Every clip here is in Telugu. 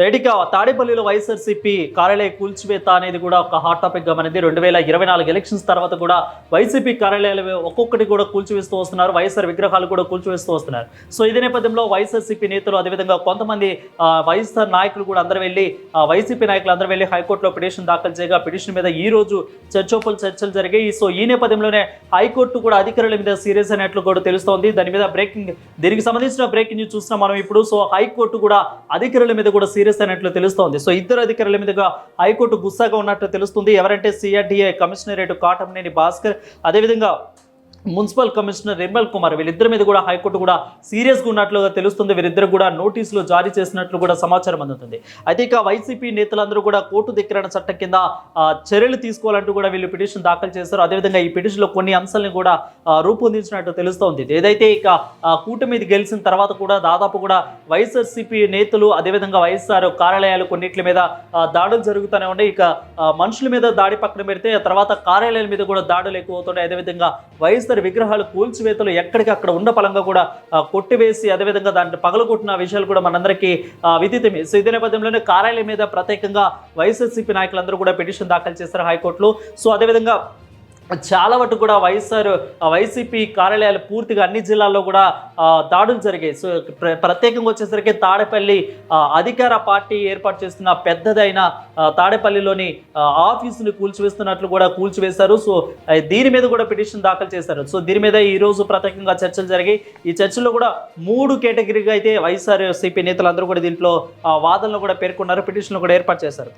రెడీగా తాడేపల్లిలో వైఎస్ఆర్సీపీ కార్యాలయ కూల్చివేత అనేది కూడా ఒక హాట్ టాపిక్గా మనది. రెండు వేల ఇరవై నాలుగు ఎలక్షన్స్ తర్వాత కూడా వైసీపీ కార్యాలయాలు ఒక్కొక్కటి కూడా కూల్చివేస్తూ వస్తున్నారు. వైఎస్ఆర్ విగ్రహాలు కూడా కూల్చివేస్తూ వస్తున్నారు. సో ఇదే నేపథ్యంలో వైఎస్ఆర్సీపీ నేతలు అదేవిధంగా కొంతమంది వైఎస్ఆర్ నాయకులు కూడా అందరూ వెళ్ళి వైసీపీ నాయకులు అందరూ వెళ్ళి హైకోర్టులో పిటిషన్ దాఖలు చేయగా పిటిషన్ మీద ఈ రోజు చర్చోపలు చర్చలు జరిగాయి. సో ఈ నేపథ్యంలోనే హైకోర్టు కూడా అధికారుల మీద సీరియస్ అయినట్లు కూడా తెలుస్తోంది. దాని మీద బ్రేకింగ్ దీనికి సంబంధించిన బ్రేకింగ్ న్యూస్ చూస్తున్నాం మనం ఇప్పుడు. సో హైకోర్టు కూడా అధికారుల మీద కూడా సీరియస్ అయినట్లు తెలుస్తోంది. సో ఇద్దరు అధికారుల మీదుగా హైకోర్టు గుస్సాగా ఉన్నట్లు తెలుస్తుంది. ఎవరంటే సిఆర్డీఏ కమిషనరేట్ కాటంనేని భాస్కర్. అదేవిధంగా మున్సిపల్ కమిషనర్ నిర్మల్ కుమార్ వీళ్ళిద్దరి మీద కూడా హైకోర్టు కూడా సీరియస్గా ఉన్నట్లుగా తెలుస్తుంది. వీరిద్దరు కూడా నోటీసులు జారీ చేసినట్లు కూడా సమాచారం అందుతుంది. అయితే ఇక వైసీపీ నేతలందరూ కూడా కోర్టు ధిక్కరణ చట్టం కింద చర్యలు తీసుకోవాలంటూ కూడా వీళ్ళు పిటిషన్ దాఖలు చేశారు. అదేవిధంగా ఈ పిటిషన్లో కొన్ని అంశాలను కూడా రూపొందించినట్టు తెలుస్తోంది. ఏదైతే ఇక ఆ, కూటమి గెలిచిన తర్వాత కూడా దాదాపు కూడా వైఎస్ఆర్సీపీ నేతలు అదేవిధంగా వైఎస్ఆర్ కార్యాలయాలు కొన్నిట్ల మీద దాడులు జరుగుతూనే ఉన్నాయి. ఇక మనుషుల మీద దాడి పక్కన పెడితే తర్వాత కార్యాలయాల మీద కూడా దాడులు ఎక్కువ అవుతున్నాయి అదేవిధంగా వైఎస్ఆర్ విగ్రహాలు కూల్చివేతలు ఎక్కడికక్కడ ఉన్న పలంగా కూడా కొట్టివేసి అదేవిధంగా దాంట్లో పగలగొట్టిన విషయాలు కూడా మనందరికీ విదితమే. సో ఇదే నేపథ్యంలోనే కార్యాలయం మీద ప్రత్యేకంగా వైఎస్ఎస్సీపీ నాయకులందరూ కూడా పిటిషన్ దాఖలు చేశారు హైకోర్టులో. సో అదేవిధంగా చాలా వరకు కూడా వైఎస్ఆర్ వైసీపీ కార్యాలయాలు పూర్తిగా అన్ని జిల్లాల్లో కూడా దాడులు జరిగాయి. సో ప్రత్యేకంగా వచ్చేసరికి తాడేపల్లి అధికార పార్టీ ఏర్పాటు చేస్తున్న పెద్దదైన తాడేపల్లిలోని ఆఫీసుని కూల్చివేస్తున్నట్లు కూడా కూల్చివేశారు. సో దీని మీద కూడా పిటిషన్ దాఖలు చేశారు. సో దీని మీద ఈ రోజు ప్రత్యేకంగా చర్చలు జరిగాయి. ఈ చర్చల్లో కూడా మూడు కేటగిరీగా అయితే వైఎస్ఆర్ సిపి నేతలందరూ కూడా దీంట్లో వాదనలు కూడా పేర్కొన్నారు పిటిషన్లు కూడా ఏర్పాటు చేశారు.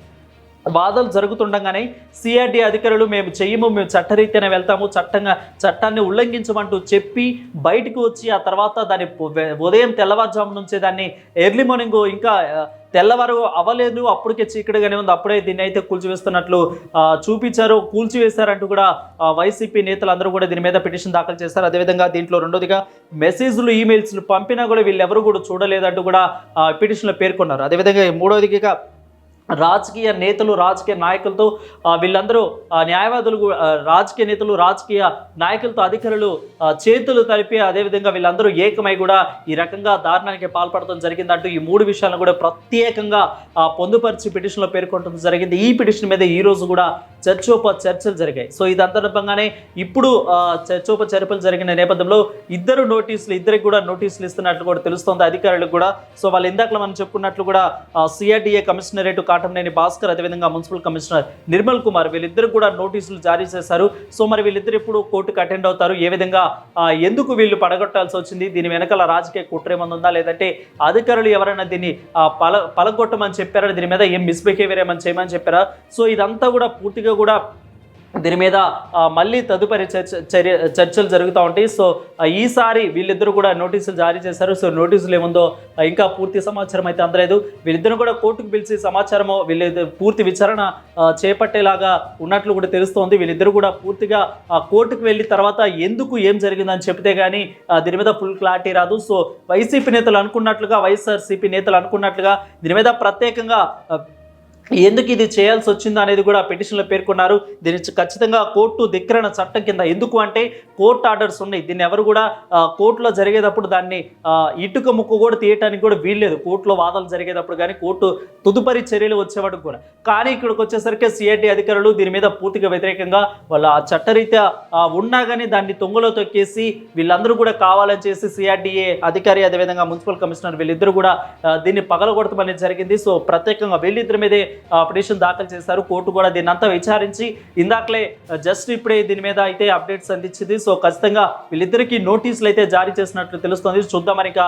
వాదనలు జరుగుతుండగానే సిఆర్డీ అధికారులు మేము చెయ్యము మేము చట్టరీత్యానే వెళ్తాము చట్టంగా చట్టాన్ని ఉల్లంఘించమంటూ చెప్పి బయటకు వచ్చి ఆ తర్వాత దాన్ని ఉదయం తెల్లవారుజాము నుంచే దాన్ని ఎర్లీ మార్నింగ్ ఇంకా తెల్లవారు అవ్వలేదు అప్పటికే చీకటిగానే ఉంది అప్పుడే దీన్ని అయితే కూల్చివేస్తున్నట్లు చూపించారు కూల్చివేశారంటూ కూడా వైసీపీ నేతలు అందరూ కూడా దీని మీద పిటిషన్ దాఖలు చేశారు. అదేవిధంగా దీంట్లో రెండోదిగా మెసేజ్లు ఈమెయిల్స్లు పంపినా కూడా వీళ్ళెవరు కూడా చూడలేదంటూ కూడా పిటిషన్లో పేర్కొన్నారు. అదేవిధంగా మూడోదిగా రాజకీయ నేతలు రాజకీయ నాయకులతో వీళ్ళందరూ న్యాయవాదులు రాజకీయ నేతలు రాజకీయ నాయకులతో అధికారులు చేతులు కలిపి అదేవిధంగా వీళ్ళందరూ ఏకమై కూడా ఈ రకంగా దారుణానికి పాల్పడటం జరిగిందంటూ ఈ మూడు విషయాలను కూడా ప్రత్యేకంగా పొందుపరిచి పిటిషన్లో పేర్కొనడం జరిగింది. ఈ పిటిషన్ మీద ఈరోజు కూడా చర్చోప చర్చలు జరిగాయి. సో ఇది అంతర్భంగానే ఇప్పుడు ఆ, చర్చోప చర్చలు జరిగిన నేపథ్యంలో ఇద్దరు నోటీసులు ఇద్దరికి కూడా నోటీసులు ఇస్తున్నట్లు కూడా తెలుస్తోంది అధికారులకు కూడా. సో వాళ్ళు ఇందాక మనం చెప్పుకున్నట్లు కూడా సిఆర్డీఏ కమిషనరేట్ కాటంనేని భాస్కర్ అదేవిధంగా మున్సిపల్ కమిషనర్ నిర్మల్ కుమార్ వీళ్ళిద్దరు కూడా నోటీసులు జారీ చేశారు. సో మరి వీళ్ళిద్దరు ఇప్పుడు కోర్టుకు అటెండ్ అవుతారు? ఏ విధంగా ఎందుకు వీళ్ళు పడగొట్టాల్సి వచ్చింది? దీని వెనకాల రాజకీయ కుట్ర ఉందా లేదంటే అధికారులు ఎవరైనా దీన్ని పల పలగొట్టమని చెప్పారా? దీని మీద ఏం మిస్బిహేవియర్ ఏమని చేయమని చెప్పారా? సో ఇదంతా కూడా పూర్తిగా కూడా దీని మీద మళ్ళీ తదుపరి చర్చ చర్య చర్చలు జరుగుతూ ఉంటాయి. సో ఈసారి వీళ్ళిద్దరూ కూడా నోటీసులు జారీ చేశారు. సో నోటీసులు ఏముందో ఇంకా పూర్తి సమాచారం అయితే అందలేదు. వీళ్ళిద్దరూ కూడా కోర్టుకు పిలిచి సమాచారము వీళ్ళ పూర్తి విచారణ చేపట్టేలాగా ఉన్నట్లు కూడా తెలుస్తోంది. వీళ్ళిద్దరూ కూడా పూర్తిగా ఆ, కోర్టుకు వెళ్ళిన తర్వాత ఎందుకు ఏం జరిగిందని చెప్తే కానీ దీని మీద ఫుల్ క్లారిటీ రాదు. సో వైసీపీ నేతలు అనుకున్నట్లుగా వైఎస్ఆర్సీపీ నేతలు అనుకున్నట్లుగా దీని మీద ప్రత్యేకంగా ఎందుకు ఇది చేయాల్సి వచ్చిందో అనేది కూడా పిటిషన్లో పేర్కొన్నారు. దీని ఖచ్చితంగా కోర్టు ధిక్కరణ చట్టం కింద ఎందుకు అంటే కోర్టు ఆర్డర్స్ ఉన్నాయి. దీన్ని ఎవరు కూడా కోర్టులో జరిగేటప్పుడు దాన్ని ఇటుక ముక్కు కూడా తీయటానికి కూడా వీల్లేదు. కోర్టులో వాదనలు జరిగేటప్పుడు కానీ కోర్టు తదుపరి చర్యలు వచ్చేవాడు కూడా. కానీ ఇక్కడికి వచ్చేసరికి సిఐటి అధికారులు దీని మీద పూర్తిగా వ్యతిరేకంగా వాళ్ళ ఆ చట్టరీత్యా ఉన్నా కానీ దాన్ని తొంగలో తొక్కేసి వీళ్ళందరూ కూడా కావాలని చేసి సిఆర్డీఏ అధికారి అదేవిధంగా మున్సిపల్ కమిషనర్ వీళ్ళిద్దరూ కూడా దీన్ని పగలగొడతామనేది జరిగింది. సో ప్రత్యేకంగా వీళ్ళిద్దరి మీదే పిటిషన్ దాఖలు చేశారు. కోర్టు కూడా దీన్ని అంతా విచారించి ఇందాకలే జస్ట్ ఇప్పుడే దీని మీద అయితే అప్డేట్స్ అందించింది. సో ఖచ్చితంగా వీళ్ళిద్దరికీ నోటీసులు అయితే జారీ చేసినట్లు తెలుస్తుంది. చూద్దాం మరి ఇక,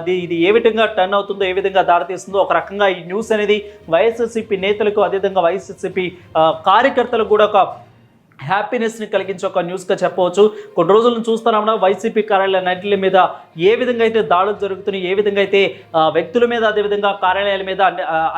ఇది ఇది ఏ విధంగా టర్న్ అవుతుందో ఏ విధంగా దారితీస్తుందో. ఒక రకంగా ఈ న్యూస్ అనేది వైఎస్ఎస్సిపి నేతలకు అదేవిధంగా వైఎస్ఎస్సిపి కార్యకర్తలకు కూడా ఒక హ్యాపీనెస్ని కలిగించే ఒక న్యూస్గా చెప్పవచ్చు. కొన్ని రోజులను చూస్తున్నామన్నా చూస్తున్నాం వైసీపీ కార్యాలయాలన్నింటి మీద ఏ విధంగా అయితే దాడులు జరుగుతున్నాయి ఏ విధంగా అయితే వ్యక్తుల మీద అదేవిధంగా కార్యాలయాల మీద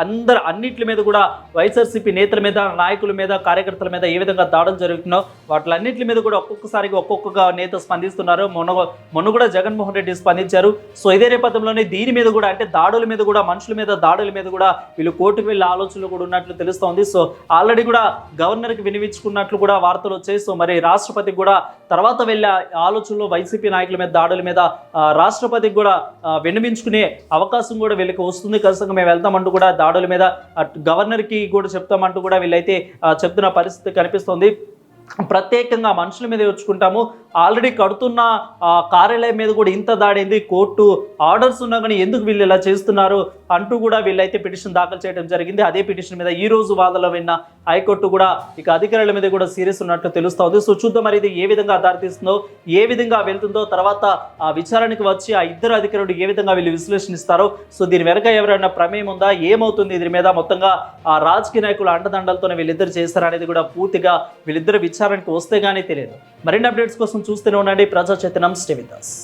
అందరు అన్నింటి మీద కూడా వైఎస్ఆర్సీపీ నేతల మీద నాయకుల మీద కార్యకర్తల మీద ఏ విధంగా దాడులు జరుగుతున్నాయో వాటిలన్నింటి మీద కూడా ఒక్కొక్కసారిగా ఒక్కొక్క నేత స్పందిస్తున్నారు. మొన్న మొన్న కూడా జగన్మోహన్ రెడ్డి స్పందించారు. సో ఇదే నేపథ్యంలోనే దీని మీద కూడా అంటే దాడుల మీద కూడా మనుషుల మీద దాడుల మీద కూడా వీళ్ళు కోర్టుకు వెళ్ళే ఆలోచనలు కూడా ఉన్నట్లు తెలుస్తోంది. సో ఆల్రెడీ కూడా గవర్నర్కి వినిపించుకున్నట్లు కూడా వార్తలు వచ్చాయి. సో మరి రాష్ట్రపతికి కూడా తర్వాత వెళ్ళే ఆలోచనలో వైసీపీ నాయకుల మీద దాడుల మీద రాష్ట్రపతికి కూడా ఆ, విన్నవించుకునే అవకాశం కూడా వీళ్ళకి వస్తుంది. ఖచ్చితంగా మేము వెళ్తామంటూ కూడా దాడుల మీద గవర్నర్కి కూడా చెప్తామంటూ కూడా వీళ్ళైతే చెప్తున్న పరిస్థితి కనిపిస్తోంది. ప్రత్యేకంగా మనుషుల మీద వచ్చుకుంటాము ఆల్రెడీ కడుతున్న కార్యాలయం మీద కూడా ఇంత దాడింది కోర్టు ఆర్డర్స్ ఉన్నా కానీ ఎందుకు వీళ్ళు ఇలా చేస్తున్నారు? అంటూ కూడా వీళ్ళైతే పిటిషన్ దాఖలు చేయడం జరిగింది. అదే పిటిషన్ మీద ఈ రోజు వాదనలో విన్న హైకోర్టు కూడా ఇక అధికారుల మీద కూడా సీరియస్ ఉన్నట్టు తెలుస్తోంది. సో చూద్దాం మరి ఇది ఏ విధంగా దారితీస్తుందో ఏ విధంగా వెళ్తుందో తర్వాత ఆ విచారణకు వచ్చి ఆ ఇద్దరు అధికారులు ఏ విధంగా వీళ్ళు విశ్లేషణిస్తారో సో దీని వెనక ఎవరైనా ప్రమేయం ఉందా ఏమవుతుంది దీని మీద మొత్తంగా ఆ రాజకీయ నాయకుల అండదండలతోనే వీళ్ళిద్దరు చేస్తారనేది కూడా పూర్తిగా వీళ్ళిద్దరు విచారణకు వస్తే గానీ తెలియదు. మరిన్ని అప్డేట్స్ కోసం చూస్తూనే ఉండండి. ప్రజా చైతన్యం శ్రీవిదాస్